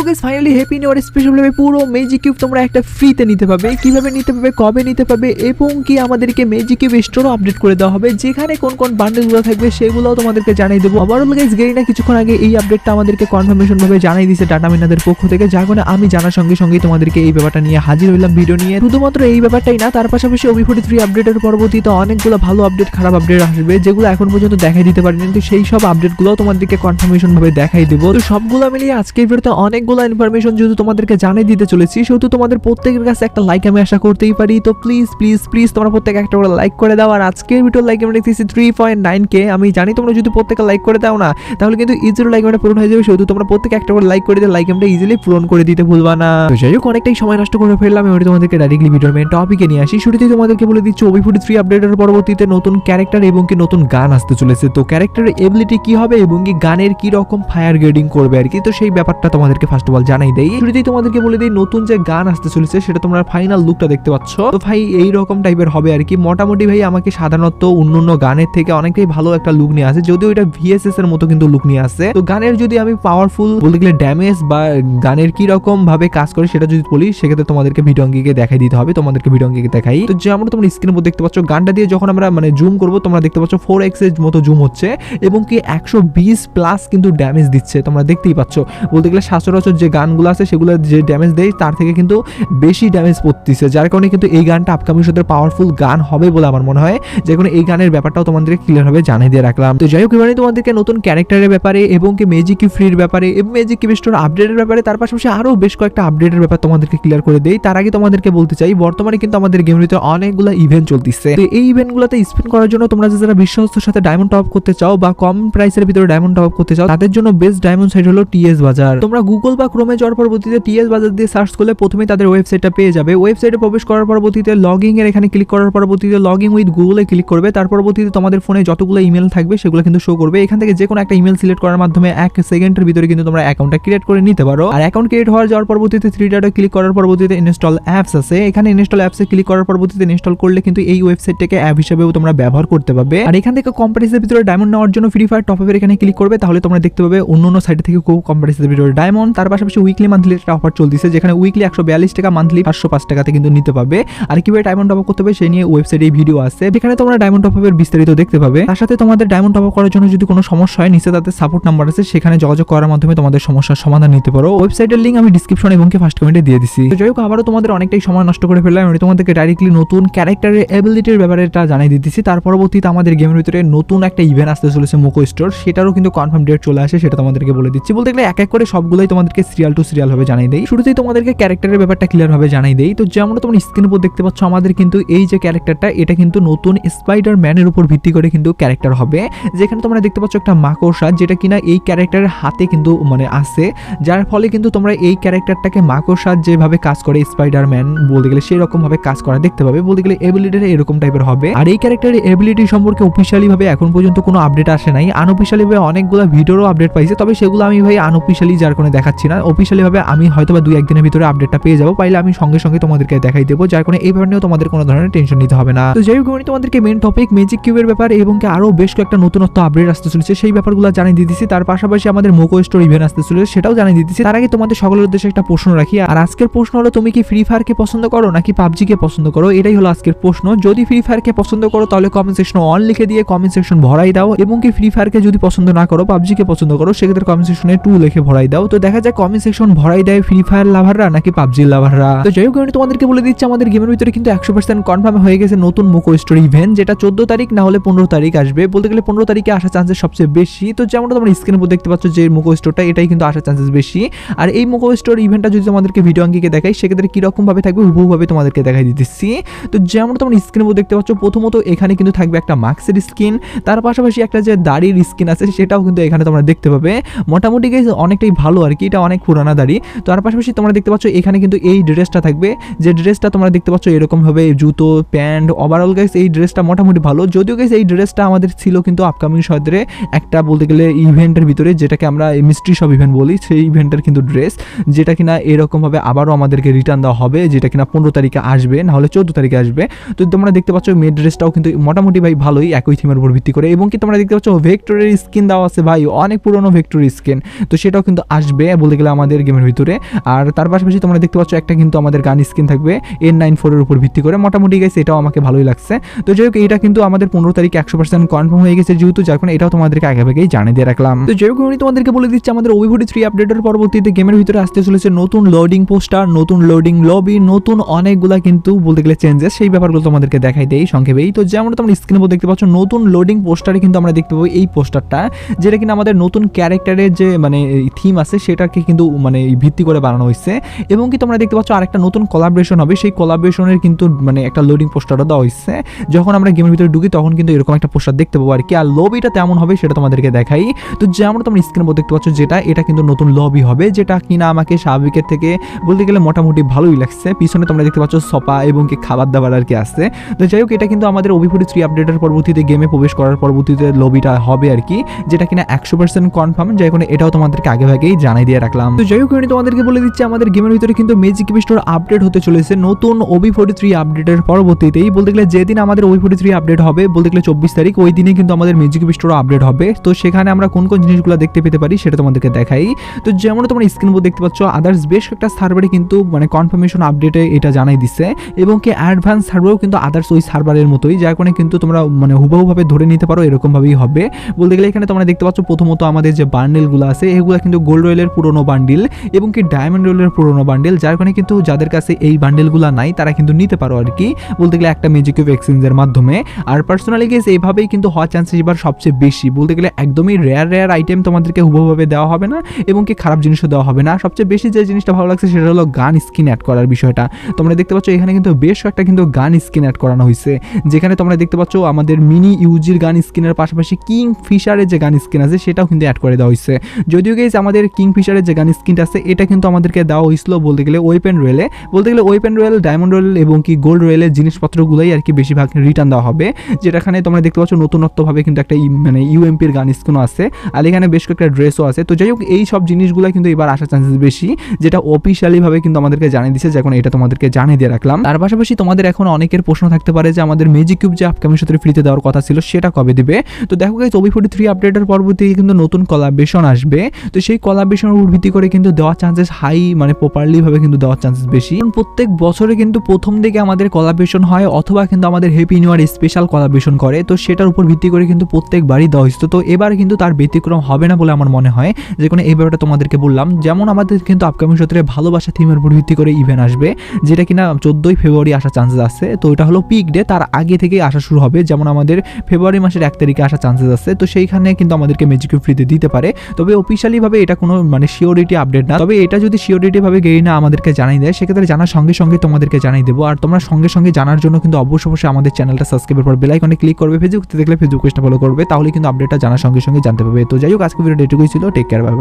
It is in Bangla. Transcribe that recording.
So guys finally happy new year special পুরো ম্যাজিক কিউব তোমরা একটা ফ্রিতে নিতে পারবে। কীভাবে নিতে পারবে, কবে নিতে পারবে, এবং কি আমাদেরকে ম্যাজিক কিউব স্টোরও আপডেট করে দেওয়া হবে, যেখানে কোন কোন বান্ডেলগুলো থাকবে সেগুলোও তোমাদেরকে জানিয়ে দেবো। ওভারঅল গাইস গেরিনা কিছুক্ষণ আগে এই আপডেটটা আমাদেরকে কনফার্মেশন ভাবে জানিয়ে দিয়েছে ডাটা মিনাদের পক্ষ থেকে, যার কারণে আমি জানার সঙ্গে সঙ্গে তোমাদেরকে এই ব্যাপারটা নিয়ে হাজির হইলাম ভিডিও নিয়ে। শুধুমাত্র এই ব্যাপারটাই না, তার পাশাপাশি ওবি ফোর্টি থ্রি আপডেটের পরবর্তীতে অনেকগুলো ভালো আপডেট খারাপ আপডেট আসবে, যেগুলো এখন পর্যন্ত দেখাই দিতে পারিনি। কিন্তু সেই সব আপডেটগুলো তোমাদেরকে কনফার্মেশন ভাবে দেখাই দেবো। তো সবগুলো মিলিয়ে আজকের ভিডিওতে অনেকগুলো ইনফরমেশন যেহেতু তোমাদেরকে জানিয়ে দিতে চলেছি, সেহেতু তোমাদের প্রত্যেকের কাছে একটা লাইক আমি আশা করতেই পারি। তো প্লিজ প্লিজ প্লিজ তোমরা প্রত্যেক একটা করে লাইক করে দাও। আর আজকের ভিডিও লাইক আমি দেখতেছি থ্রি পয়েন্ট নাইন কে আমি জানি তোমরা যদি প্রত্যেকে লাইক করে দাও না, তাহলে কিন্তু ইজিলি লাইক আমরা পূরণ হয়ে যাবে। সেহেতু তোমরা প্রত্যেকে একটা করে লাইক করে দিয়ে লাইক আমরা ইজিলি পূরণ করে দিতে ভুলবা না। তো যাই হোক, অনেকটাই সময় নষ্ট করে ফেললাম। এবারে তোমাদেরকে ডাইরেক্টলি ভিডিওর মেন টপিকে নিয়ে আসি। শুরুতেই তোমাদেরকে বলে দিচ্ছি ওবি ফোর্টি থ্রি আপডেটের পরবর্তীতে নতুন ক্যারেক্টার এবং কি নতুন গান আসতে চলেছে। তো ক্যারেক্টারের এবিলিটি কি হবে এবং কি গানের কি রকম ফায়ার গ্রেডিং করবে আর কি? তো সেই ব্যাপারটা তোমাদেরকে ফার্স্ট অফ অল জানাই দেই। শুরুতেই তোমাদেরকে বলে দিই, নতুন যে গান আসতে চলেছে, সেটা তোমরা ফাইনাল লুকটা দেখতে পাচ্ছ। তো ভাই, এই রকম টাইপের হবে আর কি। মোটামুটি ভাই, আমাকে সাধারণত অন্যান্য গানের থেকে অনেকটাই ভালো একটা লুক নিয়ে আসে। যদিও এটা ভিএসএস এর মতো কিন্তু লুক নিয়ে আসে। তো গানের যদি আমি পাওয়ারফুল বলতে গেলে ড্যামেজ বা গানের কি রকম ভাবে কাজ করে সেটা যদি বলি, সেক্ষেত্রে তোমাদেরকে ভিডিও অঙ্গিকে দেখাই দিতে হবে। তোমাদেরকে ভিডিও অঙ্গিকে দেখাই। তো যেমন তোমরা স্ক্রিনের উপর দেখতে পাচ্ছ, গানটা দিয়ে যখন আমরা মানে জুম করব, তোমরা দেখতে পাচ্ছ ফোর এক্সের মতো জুম হচ্ছে। এবং কি একশো বিশ প্লাস কিন্তু ড্যামেজ দিচ্ছে, তোমরা দেখতেই পাচ্ছ। বলতে গেলে সচরাচর যে গানগুলো আছে সেগুলো যে ড্যামেজ দেয়, তার থেকে কিন্তু বেশি ড্যামেজ পড়তেছে। যার কারণে কিন্তু এই গানটা আপকামিং সাথে পাওয়ারফুল গান হবে বলে আমার মনে হয়। যে কোনো এই গানের ব্যাপারটাও তোমাদেরকে ক্লিয়ার ভাবে জানিয়ে দিয়ে রাখলাম। তো যাই হোক, এবারে তোমাদেরকে নতুন ক্যারেক্টারের ব্যাপারে এবং কি ম্যাজিক ফ্রির ব্যাপারে এবং ম্যাজিক স্টোর আপডেটের ব্যাপারে, তার পাশাপাশি আরও বেশ কয়েকটা আপডেটের ব্যাপার তোমাদেরকে ক্লিয়ার করে দেই। তার আগে তোমাদেরকে বলতে চাই, বর্তমানে কিন্তু আমাদের গেমের ভিতরে অনেকগুলো ইভেন্ট চলতেছে। তো এই ইভেন্টগুলোতে স্পেন্ড করার জন্য তোমরা যারা বিশ্বস্তর সাথে ডায়মন্ড টপ করতে চাও বা কম প্রাইসের ভিতরে ডায়মন্ড টপ করতে চাও, তাদের জন্য বেস্ট ডায়মন্ড সাইট হলো টিএস বাজার তোমরা গুগল বা ক্রোমে যাওয়ার পরবর্তীতে টিএস বাজার দিয়ে সার্চ করলে প্রথমে তাদের ওয়েবসাইটটা পেয়ে যাবে। ওয়েবসাইটে প্রবেশ করার পরবর্তীতে লগইন এর এখানে ক্লিক করার পরবর্তীতে লগইন উইথ গুগলে ক্লিক করবে। তার পরবর্তীতে তোমাদের ফোনে যতগুলো ইমেল থাকবে সেগুলো কিন্তু শো করবে। এখান থেকে যে কোনো একটা ইমেল সিলেক্ট করার মাধ্যমে এক সেকেন্ডের ভিতরে কিন্তু তোমরা অ্যাকাউন্টটা ক্রিয়েট করে নিতে পারো। আর অ্যাকাউন্ট ক্রিয়েট হওয়ার যাওয়ার পরবর্তীতে থ্রি ডাটা ক্লিক করার পরবর্তীতে ইনস্টল অ্যাপস আছে। এখানে ইনস্টল অ্যাপসে ক্লিক করার পরবর্তীতে ইনস্টল করলে কিন্তু এই ওয়েবসাইটটাকে অ্যাপ হিসেবেও তোমরা ব্যবহার করতে পারবে। আর এখান থেকে কম্পারিসের ভিতরে ডায়মন্ড নেওয়ার জন্য ফ্রি ফায়ার টপ এখানে ক্লিক করবে। তাহলে তোমরা দেখতে পাবে অন্য অন্য সাইট থেকে খুব কম্পারিসের ভিতরে ডায়মন্ড তার পাশাপাশি উইকলি মান্থলি একটা অফার চলতেছে, যেখানে উইকলি একশো বিয়াল্লিশ টাকা মান্থলি পাঁচশো পাঁচ টাকাতে কিন্তু নিতে পাবে আর কীভাবে ডায়মন্ড টপ করতে হবে সেই নিয়ে ওয়েবসাইটে ভিডিও আছে। যেখানে তোমরা ডায়মন্ড টপ বিস্তারিত দেখতে পাবে। তার সাথে তোমাদের ডায়মন্ড টপ করার জন্য যদি কোনো সমস্যা হয়, নিচে তাদের সাপোর্ট নাম্বার আছে, সেখানে যোগাযোগ করার মাধ্যমে তোমাদের সমস্যার সমাধান নিতে পারো। ওয়েবসাইটের লিঙ্ক আমি ডিসক্রিপশন এবং ফার্স্ট কমেন্টে দিয়ে দিছি। যাই হোক, আবারও তোমাদের অনেকটাই সময় নষ্ট করে ফেললাম। আমি তোমাদেরকে ডাইরেক্টলি নতুন ক্যারেক্টারের এবিলিটির ব্যাপারে এটা জানিয়ে দিতেছি। তার পরবর্তীতে আমাদের গেমের ভিতরে নতুন একটা ইভেন্ট আসতে চলেছে মোকো স্টোর সেটারও কিন্তু কনফার্ম ডেট চলে আসে, সেটা তোমাদেরকে বলে দিচ্ছি। বলতে গেলে এক এক করে সবগুলোই তোমাদেরকে সিরিয়াল টু সিরিয়াল ভাবে জানাই দেই। শুরুতেই তোমাদেরকে ক্যারেক্টারের ব্যাপারটা ক্লিয়ার ভাবে জানাই দেই। তো যেমন তোমরা স্ক্রিন উপর দেখতে পাচ্ছ, আমাদের কিন্তু এই যে ক্যারেক্টারটা এটা কিন্তু নতুন স্পাইডার ম্যানের উপর ভিত্তি করে কিন্তু ক্যারেক্টার হবে। যেখানে তোমরা দেখতে পাচ্ছ একটা মাকড়সা, যেটা কিনা এই ক্যারেক্টারের হাতে কিন্তু মানে আছে। যার ফলে কিন্তু তোমরা এই ক্যারেক্টারটাকে মাকড়সার যেভাবে কাজ করে স্পাইডার ম্যান বলতে গেলে সেই রকম ভাবে কাজ করা দেখতে পাবে। বলতে গেলে এবিলিটিটা এরকম টাইপের হবে। আর এই ক্যারেক্টারের এবিলিটি সম্পর্কে অফিসিয়ালি ভাবে এখন পর্যন্ত কোনো আপডেট আসে নাই। আনঅফিসিয়ালি ভাবে অনেকগুলো ভিডিওরও আপডেট পাইছে, তবে সেগুলো আমি ভাই আনঅফিসিয়ালি যার কোনো দেখাচ্ছি না অফিসিয়ালি ভাবে আমি হয়তো বা দুই, একদিনের ভিতরে আপডেটটা পেয়ে যাব, পাইলে আমি সঙ্গে সঙ্গে তোমাদেরকে দেখাই দেবো, যার কারণে এই ব্যাপার নিয়েও তোমাদের কোনো ধরনের টেনশন নিতে হবে না। তো যাই হোক তোমাদেরকে মেন টপিক ম্যাজিক কিউবের ব্যাপার এবং কি আরও বেশ কয়েকটা নতুনত্ব আপডেট আসতে চলেছে, সেই ব্যাপারগুলো জানিয়ে দিতেছি তার পাশাপাশি আমাদের মোকো স্টোর ইভেন্ট আসতে চলেছে, সেটাও জানিয়ে দিতেছি তার আগে তোমাদের সকলের উদ্দেশ্যে একটা প্রশ্ন রাখি, আর আজকের প্রশ্ন হলো, তুমি কি ফ্রি ফায়ারকে পছন্দ করো, নাকি পাবজিকে পছন্দ করো? এটাই হলো আজকের প্রশ্ন। যদি ফ্রি ফায়ারকে পছন্দ করো, তাহলে কমেন্ট সেকশনে অন লিখে দিয়ে কমেন্ট সেকশন ভরাই দাও, এবং কি ফ্রি ফায়ারকে যদি পছন্দ না করো পাবজিকে পছন্দ করো, সেক্ষেত্রে কমেন্ট সেকশনে টু লিখে ভরাই দাও। তো দেখা যায় কমেন্ট সেকশন ভরাই দেয় ফ্রি ফায়ার লাভাররা নাকি পাবজি লাভাররা তো যাই হোক আমি তোমাদেরকে বলে দিচ্ছি, আমাদের গেমের ভিতরে কিন্তু একশো পার্সেন্ট কনফার্ম হয়ে গেছে নতুন মুকো স্টোর ইভেন্ট যেটা চোদ্দ তারিখ না হলে পনেরো তারিখ আসবে। বলতে গেলে পনেরো তারিখে আসার চান্সেস সবচেয়ে বেশি। তো যেমনটা তোমরা স্ক্রিনের উপর দেখতে পাচ্ছ যে মুকো স্টোরটা এটাই কিন্তু আসার চান্সেস বেশি। আর এই মুকো স্টোর ইভেন্টটা যদি তোমাদেরকে ভিডিও অঙ্কিকে দেখাই, সেক্ষেত্রে কীরকম ভাবে থাকবে হুবহুভাবে তোমাদেরকে দেখাই দিতেছি। তো যেমন তোমরা স্ক্রিনের উপর দেখতে পাচ্ছ, প্রথমত এখানে কিন্তু থাকবে একটা মাস্কের স্কিন তার পাশাপাশি একটা যে দাড়ির স্কিন আছে, সেটাও কিন্তু এখানে তোমরা দেখতে পাবে। মোটামুটি অনেকটাই ভালো আর কি। এটা অনেক পুরানা দাড়ি। তার পাশাপাশি তোমরা দেখতে পাচ্ছ এখানে কিন্তু এই ড্রেসটা থাকবে। যে ড্রেসটা তোমরা দেখতে পাচ্ছ এরকম ভাবে জুতো, প্যান্ট ওভারঅল গাইস এই ড্রেসটা মোটামুটি ভালো। যদিও গাইস এই ড্রেসটা আমাদের ছিল কিন্তু আপকামিং সদরে একটা বলতে গেলে ইভেন্টের ভিতরে, যেটাকে আমরা মিস্ট্রি সব ইভেন্ট বলি, সেই ইভেন্টের কিন্তু ড্রেস, যেটা কিনা এরকমভাবে আবারও আমাদেরকে রিটার্ন দেওয়া হবে, যেটা কিনা পনেরো তারিখে আসবে না হলে চোদ্দ তারিখে আসবে। তো তোমরা দেখতে পাচ্ছ মেড ড্রেসটাও কিন্তু মোটামুটি ভাই ভালোই একই থিমের উপর ভিত্তি করে, এবং কি তোমরা দেখতে পাচ্ছ ভেক্টরের স্কিন দেওয়া আছে ভাই, অনেক পুরনো ভেক্টরের স্কিন তো সেটাও কিন্তু আসবে বলতে গেলে আমাদের গেমের ভিতরে। আর তার পাশাপাশি তোমরা দেখতে পাচ্ছ একটা কিন্তু আমাদের গান স্কিন থাকবে এন নাইন ফোরের উপর ভিত্তি করে। মোটামুটি গেছে এটাও আমাকে ভালোই লাগছে। তো যাই হোক এটা কিন্তু আমাদের পনেরো তারিখ একশো পার্সেন্ট কনফার্ম হয়ে গেছে যেহেতু, যার কারণে এটাও তোমাদেরকে আগে আগেই জানিয়ে দিয়ে রাখলাম। তো যাই হোক, আমি তোমাদেরকে বলে দিচ্ছি, আমাদের ওভিভোডি থ্রি আপডেটের পরবর্তীতে গেমের ভিতরে আসতে চলেছে নতুন লোডিং পোস্টার নতুন লোডিং লবি নতুন অনেকগুলা কিন্তু বলতে গেলে চেঞ্জেস সেই ব্যাপারগুলো তোমাদেরকে দেখাই দেই সংক্ষেপেই। তো যেমন তোমরা স্ক্রিনে দেখতে পাচ্ছ, নতুন লোডিং পোস্টারে কিন্তু আমরা দেখতে পাবো এই পোস্টারটা যেটা কিনা আমাদের নতুন ক্যারেক্টারের যে মানে থিম আছে সেটাকে কিন্তু মানে ভিত্তি করে বানানো হয়েছে। এবং কি তোমরা দেখতে পাচ্ছ আরেকটা নতুন কোলাবরেশন হবে। সেই কোলাবরেশনের কিন্তু মানে একটা লোডিং পোস্টারও দেওয়া হয়েছে। যখন আমরা গেমের ভিতরে ঢুকি, তখন কিন্তু এরকম একটা পোস্টার দেখতে পাবো আর কি। আর লবিটা তেমন হবে, সেটা তোমাদেরকে দেখাই। তো যেমন তোমরা স্ক্রিনে দেখতে পাচ্ছ, যেটা, এটা কিন্তু নতুন লবি হবে, যেটা কিনা আমাকে স্বাভাবিকের থেকে বলতে গেলে মোটামুটি ভালোই লাগছে। পিছনে তোমরা দেখতে পাচ্ছ সপা এবং কি খাবার দাবার আর কি আছে। তো যাই হোক, এটা কিন্তু আমাদের অভিভূতি থ্রি আপডেটের পরবর্তীতে গেমে প্রবেশ করার পরবর্তীতে লবিটা হবে আর কি, যেটা কিনা একশো পার্সেন্ট কনফার্ম যাই কোনো এটাও তোমাদেরকে আগে ভাগেই জানাই দিয়ে রাখলাম। তো যাই হোক তোমাদেরকে বলে দিচ্ছি, আমাদের গেমের ভিতরে কিন্তু ম্যাজিক স্টোর আপডেট হতে চলেছে, নতুন ওবি ফোর্টি থ্রি আপডেটের পরবর্তীতেই। বলতে গেলে যেদিন আমাদের ওবি ফোর্টি থ্রি আপডেট হবে, বলতে গেলে চব্বিশ তারিখ, ওই দিনে কিন্তু আমাদের ম্যাজিক স্টোর আপডেট হবে। তো সেখানে আমরা কোন কোন জিনিসগুলো দেখতে পেতে পারি সেটা তোমাদেরকে দেখাই। তো যেমন তোমরা স্ক্রিন বোর্ড দেখতে পাচ্ছ আদার্স বেশ একটা সার্ভারে কিন্তু মানে কনফার্মেশন আপডেটে এটা জানাই দিচ্ছে এবং কি অ্যাডভান্স সার্ভারও কিন্তু আদার্স ওই সার্ভারের মতোই, যার কারণে কিন্তু তোমরা মানে হুবহুভাবে ধরে নিতে পারো, এরকমভাবেই হবে। বলতে গেলে এখানে তোমরা দেখতে পাচ্ছ, প্রথমত আমাদের যে বার্নেলগুলো আছে, এগুলো কিন্তু গোল্ড রয়েলের পুরনো বান্ডিল এবং কি ডায়মন্ড রোলের পুরনো বান্ডিল যার কারণে কিন্তু যাদের কাছে এই বান্ডেলগুলো নাই, তারা কিন্তু নিতে পারো আর কি। বলতে গেলে একটা কিউব এক্সচেঞ্জের মাধ্যমে। আর পার্সোনালি গেস এইভাবেই কিন্তু হওয়ার চান্সেস এবার সবচেয়ে বেশি। বলতে গেলে একদমই রেয়ার রেয়ার আইটেম তোমাদেরকে হুবহুভাবে দেওয়া হবে না এবং কি খারাপ জিনিসও দেওয়া হবে না। সবচেয়ে বেশি যে জিনিসটা ভালো লাগছে সেটা হলো গান স্কিন অ্যাড করার বিষয়টা। তোমরা দেখতে পাচ্ছ এখানে কিন্তু বেশ কয়েকটা কিন্তু গান স্কিন অ্যাড করানো হয়েছে যেখানে তোমরা দেখতে পাচ্ছ আমাদের মিনি ইউজির গান স্কিনের পাশাপাশি কিং ফিশারের যে গান স্কিন আছে, সেটাও কিন্তু অ্যাড করে দেওয়া হয়েছে যদিও গেছে আমাদের কিং ফিশারের যে গান স্কিনটা আছে, এটা কিন্তু আমাদেরকে দেওয়া হয়েছিল বলতে গেলে ওয়েপেন রয়েলে বলতে গেলে ওয়েপেন রয়েল ডায়মন্ড রয়েল এবং কি গোল্ড রয়েলের জিনিসপত্রগুলোই আর কি বেশিরভাগ রিটার্ন দেওয়া হবে। যেটাখানে তোমরা দেখতে পাচ্ছ নতুনত্বভাবে কিন্তু একটা মানে ইউএমপির গান স্কিনও আছে। আর এখানে বেশ কয়েকটা ড্রেসও আছে। তো যাই হোক, এই সব জিনিসগুলো কিন্তু এবার আসার চান্সেস বেশি, যেটা অফিসিয়ালি ভাবে কিন্তু আমাদেরকে জানিয়ে দিচ্ছে যখন এটা তোমাদেরকে জানিয়ে দিয়ে রাখলাম। তার পাশাপাশি তোমাদের এখন অনেকের প্রশ্ন থাকতে পারে যে আমাদের মেজিক কিউব যে আপকামিং সাথে ফ্রিতে দেওয়ার কথা ছিল, সেটা কবে দিবে? তো দেখো গাইজ ওবি ফোর্টি থ্রি আপডেটের পরবর্তী কিন্তু নতুন কলাবেশন আসবে। তো সেই কলাবেশনের ভিত্তি করে কিন্তু দেওয়ার চান্সেস হাই মানে প্রপারলিভাবে কিন্তু দেওয়ার চান্সেস বেশি। প্রত্যেক বছরে কিন্তু প্রথম দিকে আমাদের কলাবেশন হয়, অথবা কিন্তু আমাদের happy new year special collaboration করে। তো সেটার উপর ভিত্তি করে কিন্তু প্রত্যেকবারই দেওয়া হয়েছে। তো এবার কিন্তু তার ব্যতিক্রম হবে না বলে আমার মনে হয়। যে কোনো এই ব্যাপারটা তোমাদেরকে বললাম। যেমন আমাদের কিন্তু আপকামিং সত্রে ভালোবাসা থিমের উপর ভিত্তি করে ইভেন্ট আসবে, যেটা কিনা চোদ্দোই ফেব্রুয়ারি আসার চান্সেস আছে। তো এটা হলো পিক ডে তার আগে থেকেই আসা শুরু হবে। যেমন আমাদের ফেব্রুয়ারি মাসের এক তারিখে আসার চান্সেস আছে। তো সেইখানে কিন্তু আমাদেরকে ম্যাজিক ফ্রিতে দিতে পারে। তবে অফিসিয়ালি ভাবে এটা কোনো মানে শিওরিটি আপডেট না। তবে এটা যদি শিওরিটি ভাবে গেরিনা আমাদেরকে জানাই দেয়, সেক্ষেত্রে জানার সঙ্গে সঙ্গে তোমাদেরকে জানাই দেবো। আর তোমরা সঙ্গে সঙ্গে জানার জন্য কিন্তু অবশ্যই অবশ্যই আমাদের চ্যানেলটা সাবস্ক্রাইবের পর বেলাইকনে ক্লিক করবে। ফেসবুক দেখলে ফেসবুক পেজটা ফলো করবে, তাহলে কিন্তু আপডেটটা জানার সঙ্গে সঙ্গে জানতে পারবে তো যাই হোক আজকে ভিডিওটা এটুকুই ছিল। Take care bye